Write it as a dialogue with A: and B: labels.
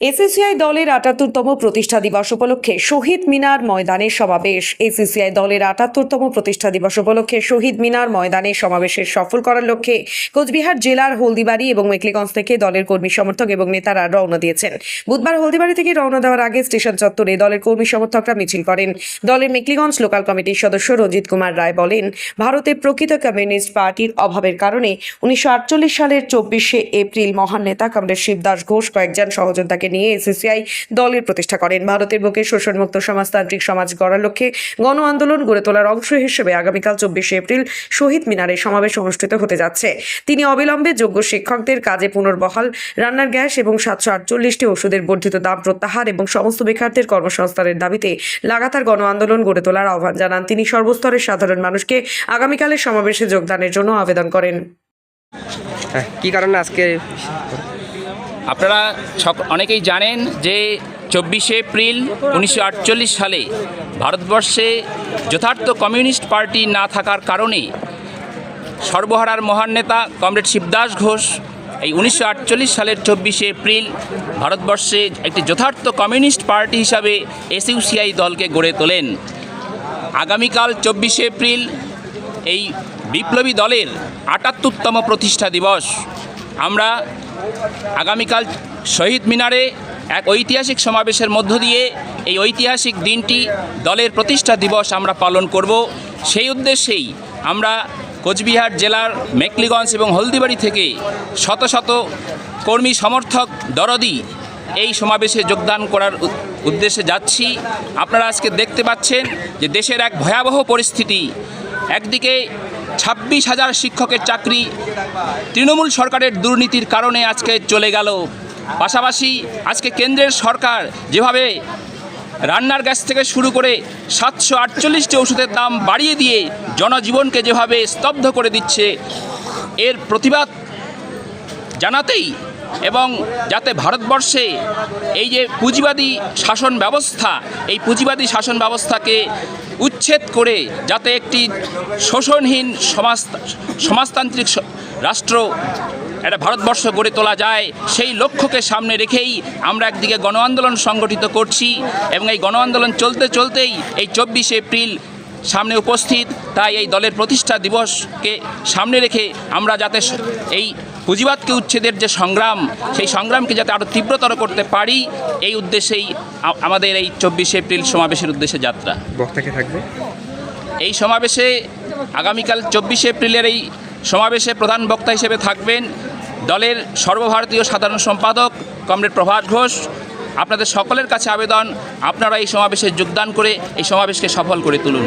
A: এসিসিআই দলের আটাত্তরতম প্রতিষ্ঠা দিবস উপলক্ষে শহীদ মিনার ময়দানে সমাবেশ। এসিসিআই দলের আটাত্তরতম প্রতিষ্ঠা দিবস উপলক্ষে শহীদ মিনার ময়দানে সমাবেশের সফল করার লক্ষ্যে কোচবিহার জেলার হলদিবাড়ি এবং মেকলিগঞ্জ থেকে দলের কর্মী সমর্থক এবং নেতারা রওনা দিয়েছেন। বুধবার হলদিবাড়ি থেকে রওনা দেওয়ার আগে স্টেশন চত্বরে দলের কর্মী সমর্থকরা মিছিল করেন। দলের মেকলিগঞ্জ লোকাল কমিটির সদস্য রঞ্জিত কুমার রায় বলেন ভারতে প্রকৃত কমিউনিস্ট পার্টির অভাবের কারণে উনিশশো আটচল্লিশ সালের চব্বিশে এপ্রিল মহান নেতা কমরেড শিবদাস ঘোষ, কয়েকজন সহযোদ্ধাকে নিয়ে এসএসসিআই দলের প্রতিষ্ঠা করেন। ভারতের বুকে শোষণমুক্ত সমাজতান্ত্রিক সমাজ গড়ার লক্ষ্যে গণ আন্দোলন গড়ে তোলার অংশ হিসেবে আগামীকাল চব্বিশে এপ্রিল শহীদ মিনারে সমাবেশ অনুষ্ঠিত হতে যাচ্ছে। তিনি অবিলম্বে যোগ্য শিক্ষকদের কাজে পুনর্বহাল, রান্নার গ্যাস এবং সাতশো আটচল্লিশটি ওষুধের বর্ধিত দাম প্রত্যাহার এবং সমস্ত বেকারদের কর্মসংস্থানের দাবিতে লাগাতার গণ আন্দোলন গড়ে তোলার আহ্বান জানান। তিনি সর্বস্তরের সাধারণ মানুষকে আগামীকালের সমাবেশে যোগদানের জন্য আবেদন করেন।
B: হ্যাঁ কী কারণে আজকে
C: আপনারা অনেকেই জানেন যে চব্বিশে এপ্রিল উনিশশো আটচল্লিশ সালে ভারতবর্ষে যথার্থ কমিউনিস্ট পার্টি না থাকার কারণে সর্বহারার মহান নেতা কমরেড শিবদাস ঘোষ এই উনিশশো আটচল্লিশ সালের চব্বিশে এপ্রিল ভারতবর্ষে একটি যথার্থ কমিউনিস্ট পার্টি হিসাবে এসইউসিআই দলকে গড়ে তোলেন। আগামীকাল চব্বিশে এপ্রিল এই বিপ্লবী দলের আটাত্তরতম প্রতিষ্ঠা দিবস। আমরা আগামীকাল শহীদ মিনারে এক ঐতিহাসিক সমাবেশের মধ্য দিয়ে এই ঐতিহাসিক দিনটি দলের প্রতিষ্ঠা দিবস আমরা পালন করব। সেই উদ্দেশ্যেই আমরা কোচবিহার জেলার মেকলিগঞ্জ এবং হলদিবাড়ি থেকে শত শত কর্মী সমর্থক দরদি এই সমাবেশে যোগদান করার উদ্দেশ্যে যাচ্ছি। আপনারা আজকে দেখতে পাচ্ছেন যে দেশের এক ভয়াবহ পরিস্থিতি। একদিকে ছাব্বিশ হাজার শিক্ষকের চাকরি তৃণমূল সরকারের দুর্নীতির কারণে আজকে চলে গেল। পাশাপাশি আজকে কেন্দ্রের সরকার যেভাবে রান্নার গ্যাস থেকে শুরু করে সাতশো আটচল্লিশটি ওষুধের দাম বাড়িয়ে দিয়ে জনজীবনকে যেভাবে স্তব্ধ করে দিচ্ছে, এর প্রতিবাদ জানাতেই এবং যাতে ভারতবর্ষে এই যে পুঁজিবাদী শাসন ব্যবস্থা, এই পুঁজিবাদী শাসন ব্যবস্থাকে উচ্ছেদ করে যাতে একটি শোষণহীন সমাজ, সমাজতান্ত্রিক রাষ্ট্র একটা ভারতবর্ষ গড়ে তোলা যায়, সেই লক্ষ্যকে সামনে রেখেই আমরা একদিকে গণ আন্দোলন সংগঠিত করছি এবং এই গণ আন্দোলন চলতে চলতেই এই চব্বিশে এপ্রিল সামনে উপস্থিত। তাই এই দলের প্রতিষ্ঠা দিবসকে সামনে রেখে আমরা যাতে এই পুঁজিবাদকে উচ্ছেদের যে সংগ্রাম সেই সংগ্রামকে যাতে আরও তীব্রতর করতে পারি এই উদ্দেশ্যেই আমাদের এই চব্বিশে এপ্রিল সমাবেশের উদ্দেশ্যে যাত্রা।
B: বক্তাকে থাকবে।
C: এই সমাবেশে আগামীকাল চব্বিশে এপ্রিলের এই সমাবেশে প্রধান বক্তা হিসেবে থাকবেন দলের সর্বভারতীয় সাধারণ সম্পাদক কমরেড প্রভাত ঘোষ। আপনাদের সকলের কাছে আবেদন আপনারা এই সমাবেশে যোগদান করে এই সমাবেশকে সফল করে তুলুন।